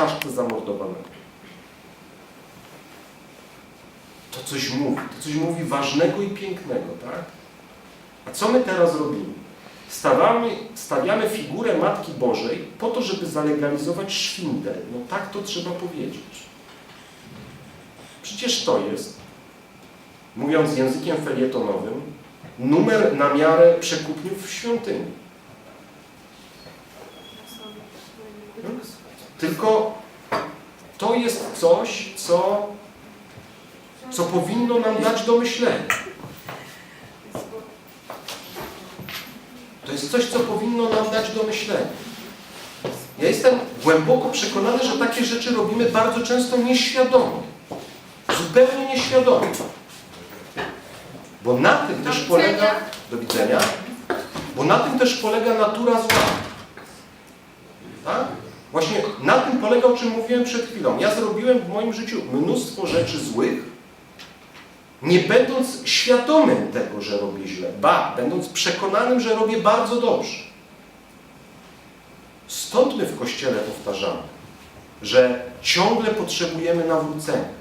czaszce zamordowanego. To coś mówi, to coś mówi ważnego i pięknego, tak? A co my teraz robimy? Stawiamy, stawiamy figurę Matki Bożej po to, żeby zalegalizować szwindel. No tak to trzeba powiedzieć. Przecież to jest, mówiąc językiem felietonowym, numer na miarę przekupniów w świątyni. Tylko to jest coś, co, co powinno nam dać do myślenia. To jest coś, co powinno nam dać do myślenia. Ja jestem głęboko przekonany, że takie rzeczy robimy bardzo często nieświadomie. Zupełnie nieświadomie. Bo na tym też polega... Do widzenia. Bo na tym też polega natura zła. Tak? Właśnie na tym polega, o czym mówiłem przed chwilą. Ja zrobiłem w moim życiu mnóstwo rzeczy złych, nie będąc świadomym tego, że robię źle, ba, będąc przekonanym, że robię bardzo dobrze. Stąd my w Kościele powtarzamy, że ciągle potrzebujemy nawrócenia.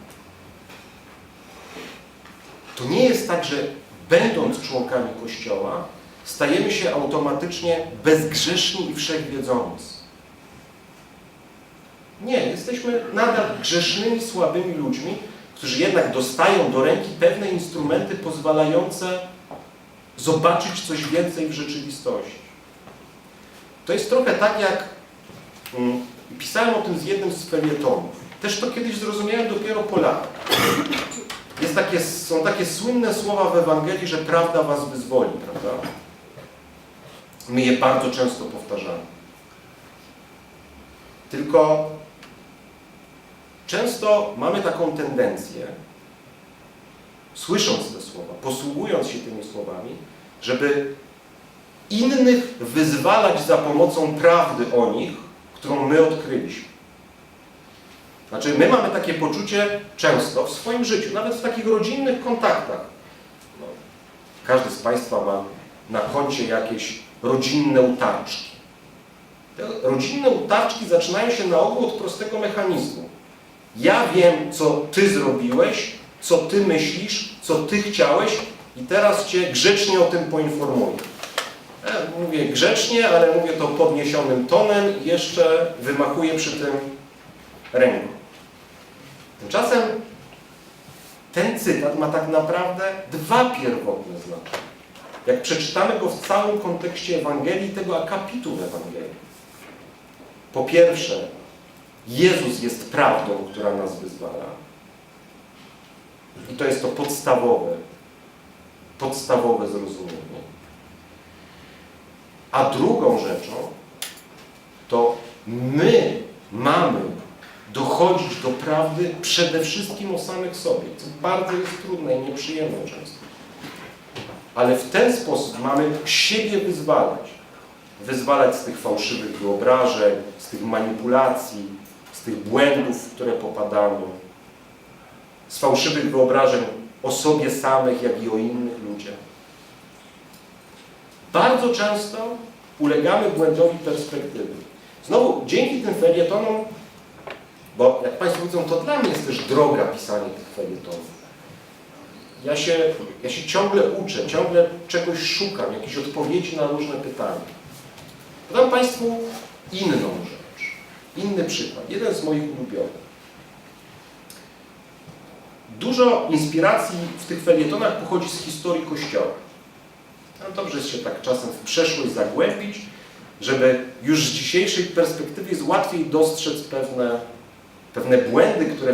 To nie jest tak, że będąc członkami Kościoła, stajemy się automatycznie bezgrzeszni i wszechwiedzący. Nie, jesteśmy nadal grzesznymi, słabymi ludźmi, którzy jednak dostają do ręki pewne instrumenty pozwalające zobaczyć coś więcej w rzeczywistości. To jest trochę tak jak, mm, pisałem o tym z jednym z felietonów. Też to kiedyś zrozumiałem dopiero po latach. Jest takie, są takie słynne słowa w Ewangelii, że prawda was wyzwoli, prawda? My je bardzo często powtarzamy. Tylko często mamy taką tendencję, słysząc te słowa, posługując się tymi słowami, żeby innych wyzwalać za pomocą prawdy o nich, którą my odkryliśmy. Znaczy, my mamy takie poczucie często w swoim życiu, nawet w takich rodzinnych kontaktach. No, każdy z Państwa ma na koncie jakieś rodzinne utarczki. Te rodzinne utarczki zaczynają się na ogół od prostego mechanizmu. Ja wiem, co Ty zrobiłeś, co Ty myślisz, co Ty chciałeś i teraz Cię grzecznie o tym poinformuję. Ja mówię grzecznie, ale mówię to podniesionym tonem i jeszcze wymachuję przy tym ręką. Tymczasem ten cytat ma tak naprawdę dwa pierwotne znaczenia. Jak przeczytamy go w całym kontekście Ewangelii, tego akapitu w Ewangelii. Po pierwsze, Jezus jest prawdą, która nas wyzwala. I to jest to podstawowe, podstawowe zrozumienie. A drugą rzeczą to my mamy dochodzić do prawdy przede wszystkim o samych sobie, co bardzo jest trudne i nieprzyjemne często. Ale w ten sposób mamy siebie wyzwalać. Wyzwalać z tych fałszywych wyobrażeń, z tych manipulacji, z tych błędów, w które popadamy, z fałszywych wyobrażeń o sobie samych, jak i o innych ludziach. Bardzo często ulegamy błędowi perspektywy. Znowu, dzięki tym felietonom, bo jak Państwo widzą, to dla mnie jest też droga pisanie tych felietonów. Ja się, ja się ciągle uczę, ciągle czegoś szukam, jakichś odpowiedzi na różne pytania. Podam Państwu inną rzecz, inny przykład, jeden z moich ulubionych. Dużo inspiracji w tych felietonach pochodzi z historii Kościoła. No dobrze jest się tak czasem w przeszłość zagłębić, żeby już z dzisiejszej perspektywy jest łatwiej dostrzec pewne, pewne błędy, które,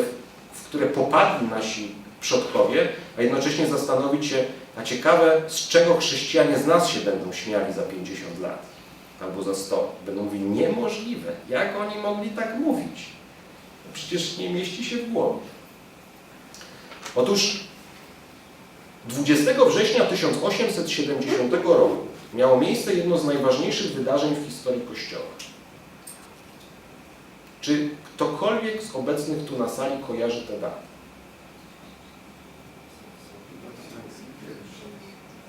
w które popadli nasi przodkowie, a jednocześnie zastanowić się, a ciekawe, z czego chrześcijanie z nas się będą śmiali za 50 lat albo za 100. Będą mówili, niemożliwe, jak oni mogli tak mówić? No przecież nie mieści się w głowie. Otóż 20 września 1870 roku miało miejsce jedno z najważniejszych wydarzeń w historii Kościoła. Czy ktokolwiek z obecnych tu na sali kojarzy te daty?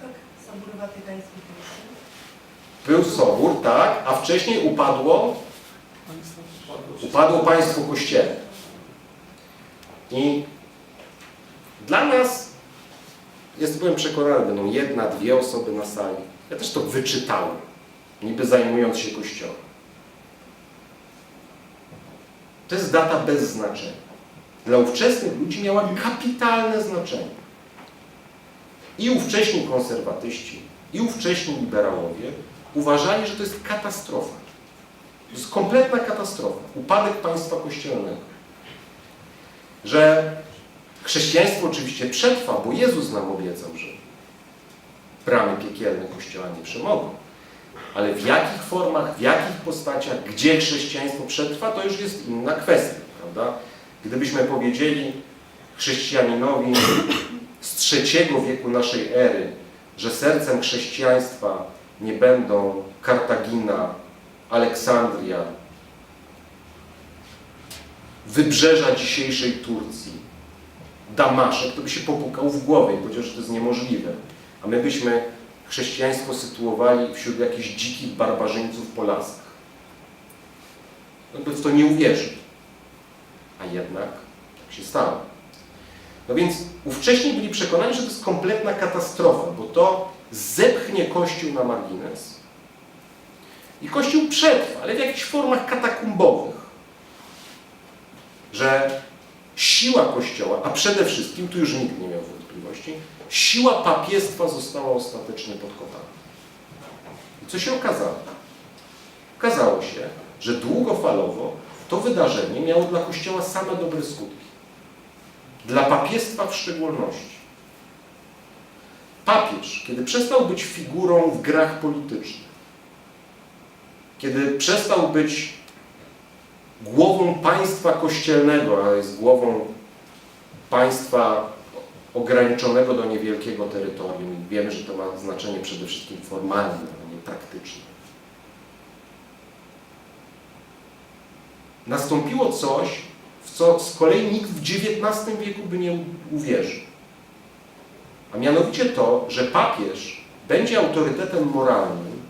Tak, Sobór Watykański. Był sobór, tak, a wcześniej upadło, Upadło państwo kościelne. I dla nas, jest byłem przekonany, będą jedna, dwie osoby na sali. Ja też to wyczytałem, niby zajmując się kościołem. To jest data bez znaczenia. Dla ówczesnych ludzi miała kapitalne znaczenie. I ówcześni konserwatyści, i ówcześni liberałowie uważali, że to jest katastrofa. To jest kompletna katastrofa. Upadek państwa kościelnego. Że chrześcijaństwo oczywiście przetrwa, bo Jezus nam obiecał, że bramy piekielne kościoła nie przemogą. Ale w jakich formach, w jakich postaciach, gdzie chrześcijaństwo przetrwa, to już jest inna kwestia, prawda? Gdybyśmy powiedzieli chrześcijaninowi z III wieku naszej ery, że sercem chrześcijaństwa nie będą Kartagina, Aleksandria, wybrzeża dzisiejszej Turcji, Damaszek, to by się popukał w głowę i powiedział, że to jest niemożliwe. A my byśmy chrześcijaństwo sytuowali wśród jakichś dzikich barbarzyńców po lasach. No by w to nie uwierzył. A jednak tak się stało. No więc ówcześni byli przekonani, że to jest kompletna katastrofa, bo to zepchnie Kościół na margines. I Kościół przetrwa, ale w jakichś formach katakumbowych. Że siła Kościoła, a przede wszystkim, tu już nikt nie miał wątpliwości, siła papiestwa została ostatecznie podkopana. I co się okazało? Okazało się, że długofalowo to wydarzenie miało dla Kościoła same dobre skutki. Dla papiestwa w szczególności. Papież, kiedy przestał być figurą w grach politycznych, kiedy przestał być głową państwa kościelnego, a jest głową państwa ograniczonego do niewielkiego terytorium. Wiemy, że to ma znaczenie przede wszystkim formalne, a nie praktyczne. Nastąpiło coś, w co z kolei nikt w XIX wieku by nie uwierzył. A mianowicie to, że papież będzie autorytetem moralnym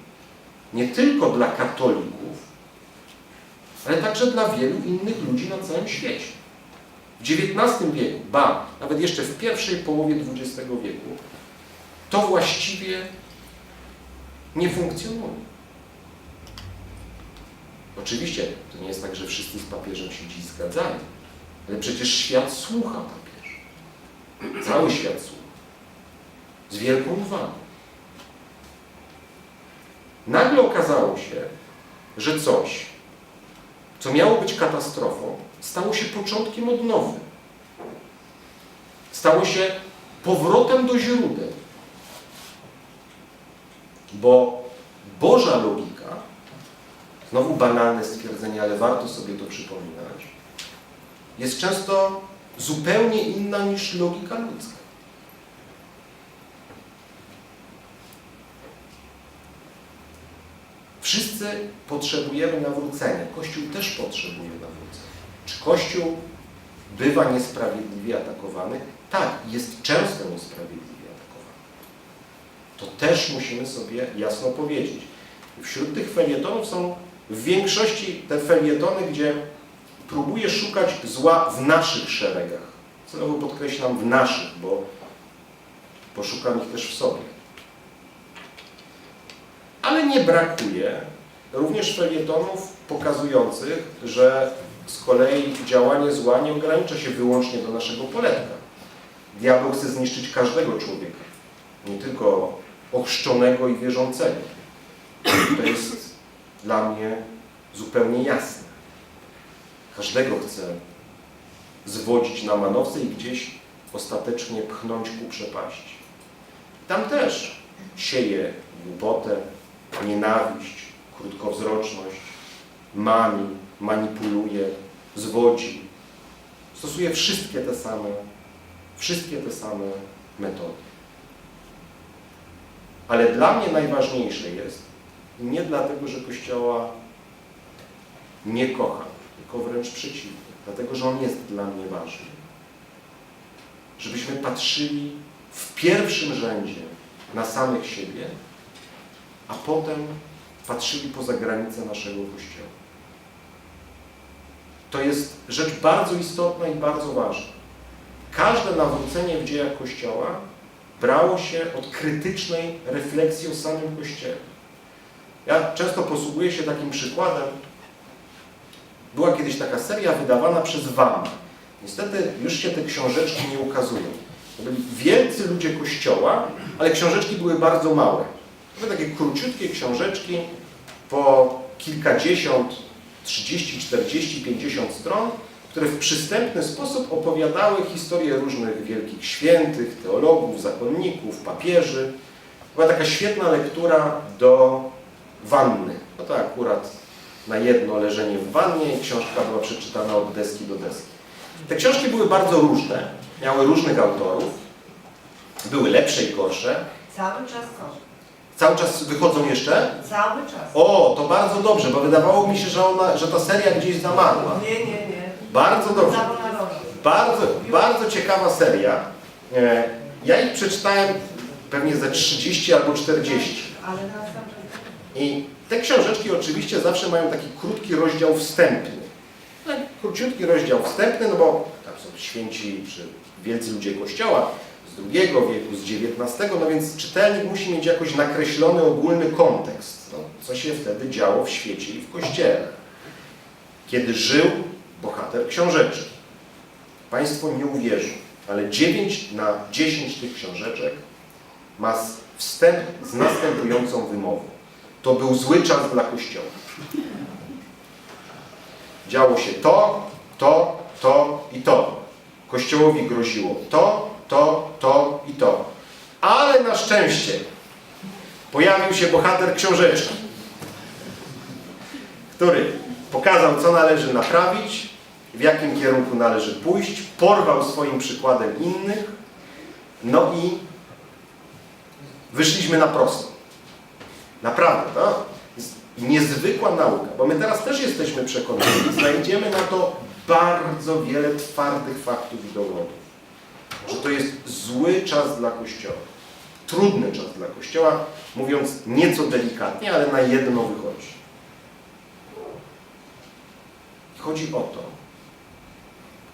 nie tylko dla katolików, ale także dla wielu innych ludzi na całym świecie. W XIX wieku, ba, nawet jeszcze w pierwszej połowie XX wieku, to właściwie nie funkcjonuje. Oczywiście to nie jest tak, że wszyscy z papieżem się dziś zgadzają, ale przecież świat słucha papieża. Cały świat słucha. Z wielką uwagą. Nagle okazało się, że coś, co miało być katastrofą, stało się początkiem odnowy. Stało się powrotem do źródeł. Bo Boża logika, znowu banalne stwierdzenie, ale warto sobie to przypominać, jest często zupełnie inna niż logika ludzka. Wszyscy potrzebujemy nawrócenia. Kościół też potrzebuje nawrócenia. Czy Kościół bywa niesprawiedliwie atakowany? Tak, jest często niesprawiedliwie atakowany. To też musimy sobie jasno powiedzieć. Wśród tych felietonów są w większości te felietony, gdzie próbuje szukać zła w naszych szeregach. Celowo podkreślam w naszych, bo poszukam ich też w sobie. Ale nie brakuje również felietonów pokazujących, że z kolei działanie zła nie ogranicza się wyłącznie do naszego poletka. Diabeł chce zniszczyć każdego człowieka, nie tylko ochrzczonego i wierzącego. To jest dla mnie zupełnie jasne. Każdego chce zwodzić na manowce i gdzieś ostatecznie pchnąć ku przepaści. Tam też sieje głupotę, nienawiść, krótkowzroczność, mami, manipuluje, zwodzi. Stosuje wszystkie te same, wszystkie te same metody. Ale dla mnie najważniejsze jest nie dlatego, że Kościoła nie kocham, tylko wręcz przeciwnie, dlatego, że on jest dla mnie ważny. Żebyśmy patrzyli w pierwszym rzędzie na samych siebie, a potem patrzyli poza granice naszego Kościoła. to jest rzecz bardzo istotna i bardzo ważna. Każde nawrócenie w dziejach Kościoła brało się od krytycznej refleksji o samym Kościele. Ja często posługuję się takim przykładem. Była kiedyś taka seria wydawana przez WAM. Niestety już się te książeczki nie ukazują. To byli wielcy ludzie Kościoła, ale książeczki były bardzo małe. To takie króciutkie książeczki po kilkadziesiąt, 30, 40, 50 stron, które w przystępny sposób opowiadały historię różnych wielkich świętych, teologów, zakonników, papieży. Była taka świetna lektura do wanny. No to akurat na jedno leżenie w wannie i książka była przeczytana od deski do deski. Te książki były bardzo różne, miały różnych autorów, były lepsze i gorsze. Cały czas są. Cały czas wychodzą jeszcze? Cały czas. O, to bardzo dobrze, bo wydawało mi się, że, ona, że ta seria gdzieś zamarła. Nie, nie, nie. Bardzo dobrze. Bardzo, bardzo ciekawa seria. E, Ja ich przeczytałem pewnie ze 30 albo 40. Ale I te książeczki oczywiście zawsze mają taki krótki rozdział wstępny. Tak, Króciutki rozdział wstępny, no bo tam są święci czy wielcy ludzie Kościoła II wieku, z XIX, no więc czytelnik musi mieć jakoś nakreślony ogólny kontekst, no, co się wtedy działo w świecie i w Kościele. Kiedy żył bohater książeczki. Państwo nie uwierzą, ale 9 na 10 tych książeczek ma wstęp z następującą wymową. To był zły czas dla Kościoła. Działo się to, to, to i to. Kościołowi groziło to, to, to i to. Ale na szczęście pojawił się bohater książeczki, który pokazał, co należy naprawić, w jakim kierunku należy pójść, porwał swoim przykładem innych, no i wyszliśmy na prosto. Naprawdę, to jest niezwykła nauka, bo my teraz też jesteśmy przekonani, znajdziemy na to bardzo wiele twardych faktów i dowodów, że to jest zły czas dla Kościoła, trudny czas dla Kościoła, mówiąc nieco delikatnie, ale na jedno wychodzi. Chodzi o to,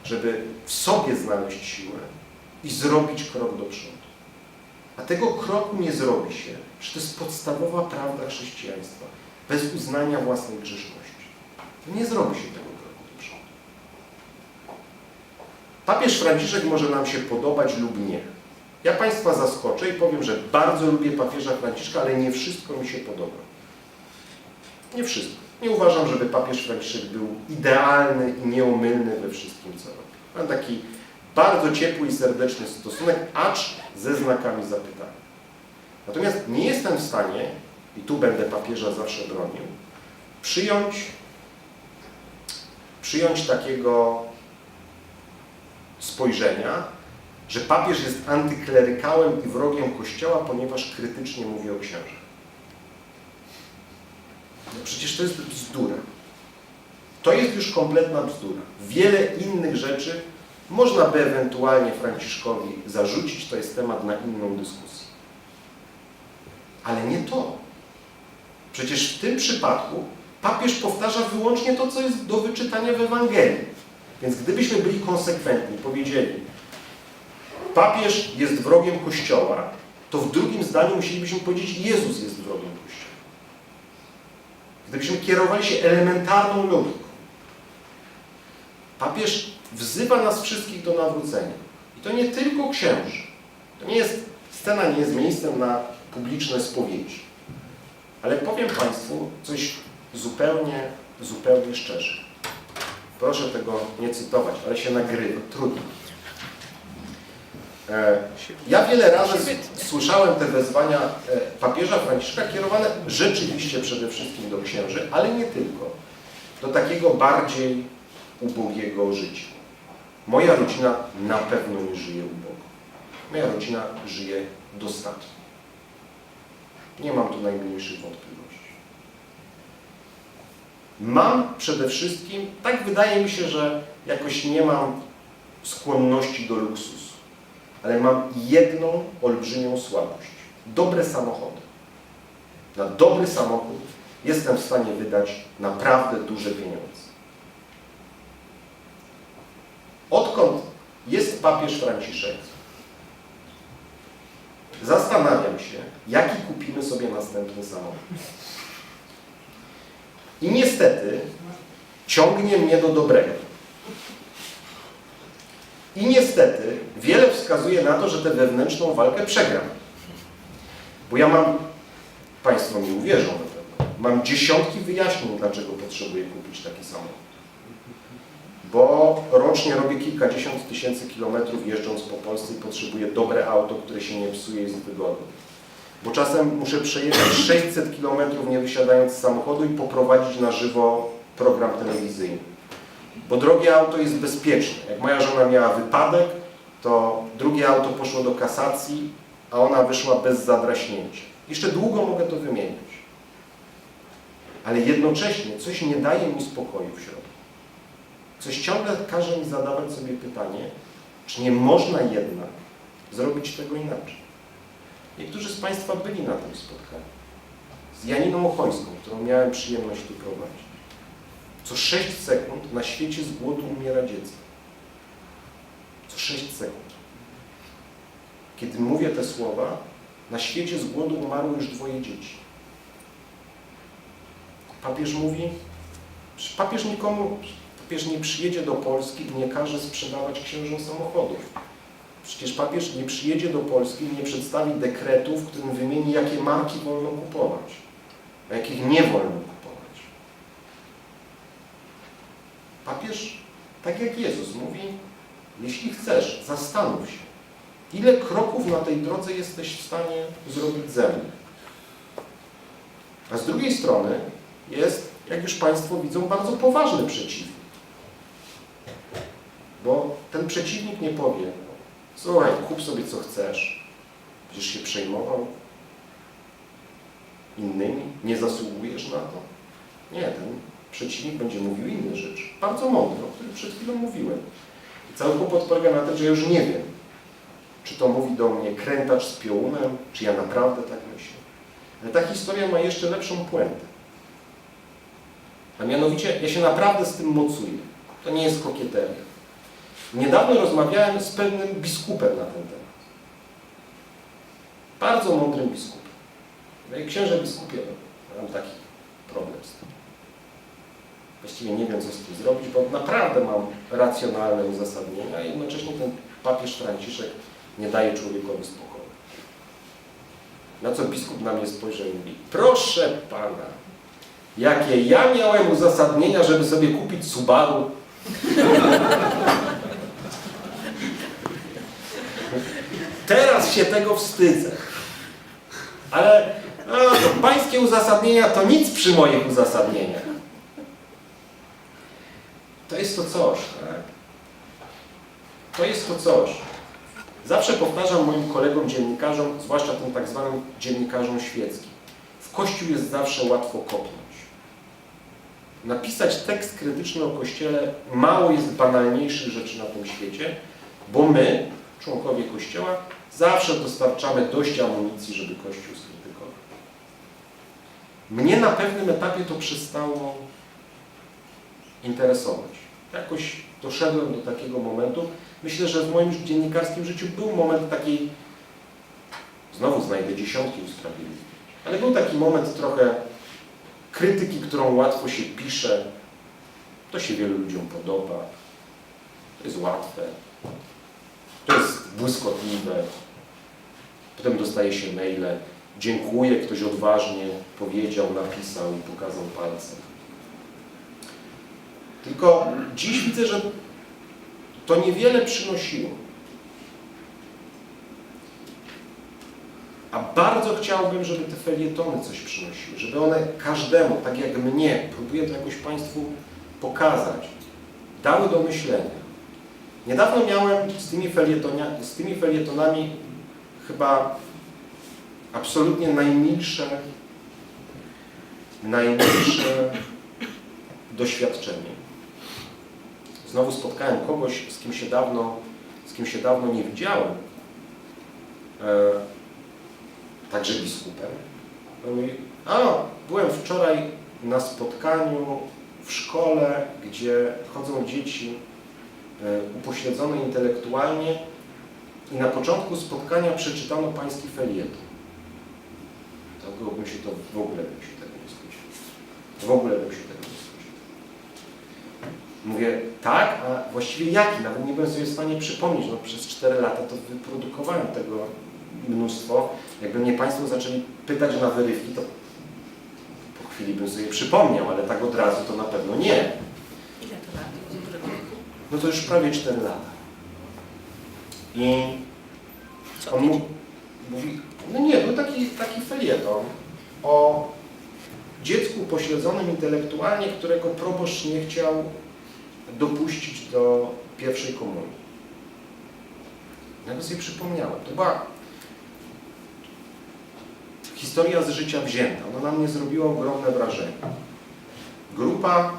żeby w sobie znaleźć siłę i zrobić krok do przodu. A tego kroku nie zrobi się, że to jest podstawowa prawda chrześcijaństwa, bez uznania własnej grzeszności. Nie zrobi się tego kroku do przodu. Papież Franciszek może nam się podobać lub nie. Ja Państwa zaskoczę i powiem, że bardzo lubię papieża Franciszka, ale nie wszystko mi się podoba. Nie wszystko. Nie uważam, żeby papież Franciszek był idealny i nieomylny we wszystkim, co robi. Mam taki bardzo ciepły i serdeczny stosunek, acz ze znakami zapytania. Natomiast nie jestem w stanie, i tu będę papieża zawsze bronił, przyjąć, przyjąć takiego spojrzenia, że papież jest antyklerykałem i wrogiem Kościoła, ponieważ krytycznie mówi o księżach. No przecież to jest bzdura. To jest już kompletna bzdura. Wiele innych rzeczy można by ewentualnie Franciszkowi zarzucić, to jest temat na inną dyskusję. Ale nie to. Przecież w tym przypadku papież powtarza wyłącznie to, co jest do wyczytania w Ewangelii. Więc gdybyśmy byli konsekwentni, powiedzieli, papież jest wrogiem Kościoła, to w drugim zdaniu musielibyśmy powiedzieć, Jezus jest wrogiem Kościoła. Gdybyśmy kierowali się elementarną logiką. Papież wzywa nas wszystkich do nawrócenia. I to nie tylko księży. To nie jest, scena nie jest miejscem na publiczne spowiedzi. Ale powiem Państwu coś zupełnie, zupełnie szczerze. Proszę tego nie cytować, ale się nagrywa. Trudno. E, Ja wiele razy słyszałem te wezwania e, papieża Franciszka kierowane rzeczywiście przede wszystkim do księży, ale nie tylko. Do takiego bardziej ubogiego życia. Moja rodzina na pewno nie żyje ubogo. Moja rodzina żyje dostatnio. Nie mam tu najmniejszych wątpliwości. Mam przede wszystkim, tak wydaje mi się, że jakoś nie mam skłonności do luksusu, ale mam jedną olbrzymią słabość. Dobre samochody. Na dobry samochód jestem w stanie wydać naprawdę duże pieniądze. Odkąd jest papież Franciszek, zastanawiam się, jaki kupimy sobie następny samochód. I niestety ciągnie mnie do dobrego. I niestety wiele wskazuje na to, że tę wewnętrzną walkę przegram. Bo ja mam, Państwo mi uwierzą na pewno, mam dziesiątki wyjaśnień, dlaczego potrzebuję kupić taki samochód. Bo rocznie robię kilkadziesiąt tysięcy kilometrów jeżdżąc po Polsce i potrzebuję dobre auto, które się nie psuje i jest wygodne. Bo czasem muszę przejechać 600 kilometrów nie wysiadając z samochodu i poprowadzić na żywo program telewizyjny. Bo drogie auto jest bezpieczne. Jak moja żona miała wypadek, to drugie auto poszło do kasacji, a ona wyszła bez zadraśnięcia. Jeszcze długo mogę to wymieniać. Ale jednocześnie coś nie daje mi spokoju w środku. Coś ciągle każe mi zadawać sobie pytanie, czy nie można jednak zrobić tego inaczej. Niektórzy z Państwa byli na tym spotkaniu. Z Janiną Ochońską, którą miałem przyjemność tu prowadzić. Co 6 sekund na świecie z głodu umiera dziecko. Co 6 sekund. Kiedy mówię te słowa, na świecie z głodu umarło już dwoje dzieci. Papież mówi, papież nikomu, papież nie przyjedzie do Polski i nie każe sprzedawać księżom samochodów. Przecież papież nie przyjedzie do Polski i nie przedstawi dekretu, w którym wymieni, jakie marki wolno kupować, a jakich nie wolno kupować. Papież, tak jak Jezus mówi, jeśli chcesz, zastanów się, ile kroków na tej drodze jesteś w stanie zrobić ze mną. A z drugiej strony jest, jak już Państwo widzą, bardzo poważny przeciwnik. Bo ten przeciwnik nie powie, słuchaj, kup sobie co chcesz, będziesz się przejmował innymi, nie zasługujesz na to. Nie, ten przeciwnik będzie mówił inne rzeczy, bardzo mądre, o których przed chwilą mówiłem. I cały kłopot polega na tym, że już nie wiem, czy to mówi do mnie krętacz z piołunem, czy ja naprawdę tak myślę. Ale ta historia ma jeszcze lepszą puentę. A mianowicie, ja się naprawdę z tym mocuję. To nie jest kokieteria. Niedawno rozmawiałem z pewnym biskupem na ten temat. Bardzo mądrym biskupem. No i księże biskupie, mam taki problem z tym. Właściwie nie wiem, co z tym zrobić, bo naprawdę mam racjonalne uzasadnienia, a jednocześnie ten papież Franciszek nie daje człowiekowi spokoju. Na co biskup na mnie spojrzał i mówi, proszę pana, jakie ja miałem uzasadnienia, żeby sobie kupić Subaru. Teraz się tego wstydzę. Ale no, pańskie uzasadnienia to nic przy moich uzasadnieniach. To jest to coś, tak? To jest to coś. Zawsze powtarzam moim kolegom dziennikarzom, zwłaszcza tym tak zwanym dziennikarzom świeckim. W Kościół jest zawsze łatwo kopnąć. Napisać tekst krytyczny o Kościele mało jest banalniejszych rzeczy na tym świecie, bo my, członkowie Kościoła, zawsze dostarczamy dość amunicji, żeby Kościół skrytykować. Mnie na pewnym etapie to przestało interesować. Jakoś doszedłem do takiego momentu. Myślę, że w moim dziennikarskim życiu był moment takiej, znowu znajdę dziesiątki usprawiedliwień, ale był taki moment trochę krytyki, którą łatwo się pisze. To się wielu ludziom podoba. To jest łatwe. To jest błyskotliwe. Potem dostaje się maile. Dziękuję, ktoś odważnie powiedział, napisał i pokazał palcem. Tylko dziś widzę, że to niewiele przynosiło. A bardzo chciałbym, żeby te felietony coś przynosiły, żeby one każdemu, tak jak mnie, próbuję to jakoś Państwu pokazać, dały do myślenia. Niedawno miałem z tymi, z tymi felietonami chyba absolutnie najmilsze, najmilsze doświadczenie. Znowu spotkałem kogoś, z kim się dawno, z kim się dawno nie widziałem. E, także biskupem. On mówi, a byłem wczoraj na spotkaniu w szkole, gdzie chodzą dzieci upośledzone intelektualnie i na początku spotkania przeczytano pański felieton. To byłoby się to, w ogóle bym się tego nie spodziewał. W ogóle bym się tego nie spodziewał. Mówię, tak, a właściwie jaki? Nawet nie byłem sobie w stanie przypomnieć. No, przez 4 lata to wyprodukowałem tego mnóstwo. Jakby mnie Państwo zaczęli pytać na wyrywki, to po chwili bym sobie przypomniał, ale tak od razu to na pewno nie. Ile to lat? W którym wieku? No to już prawie 4 lata. I Co on mu- mówi, no nie, był taki, taki felieton o dziecku pośledzonym intelektualnie, którego proboszcz nie chciał dopuścić do pierwszej komunii. Ja sobie przypomniałem. To była historia z życia wzięta. Ona na mnie zrobiła ogromne wrażenie. Grupa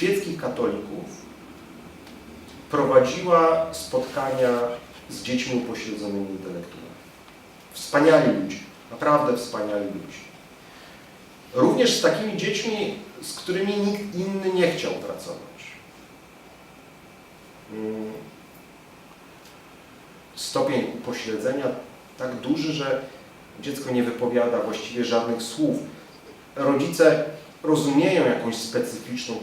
świeckich katolików prowadziła spotkania z dziećmi upośledzonymi intelektualnie. Wspaniali ludzie, naprawdę wspaniali ludzie. Również z takimi dziećmi, z którymi nikt inny nie chciał pracować. Mm. Stopień upośledzenia tak duży, że dziecko nie wypowiada właściwie żadnych słów. Rodzice rozumieją jakąś specyficzną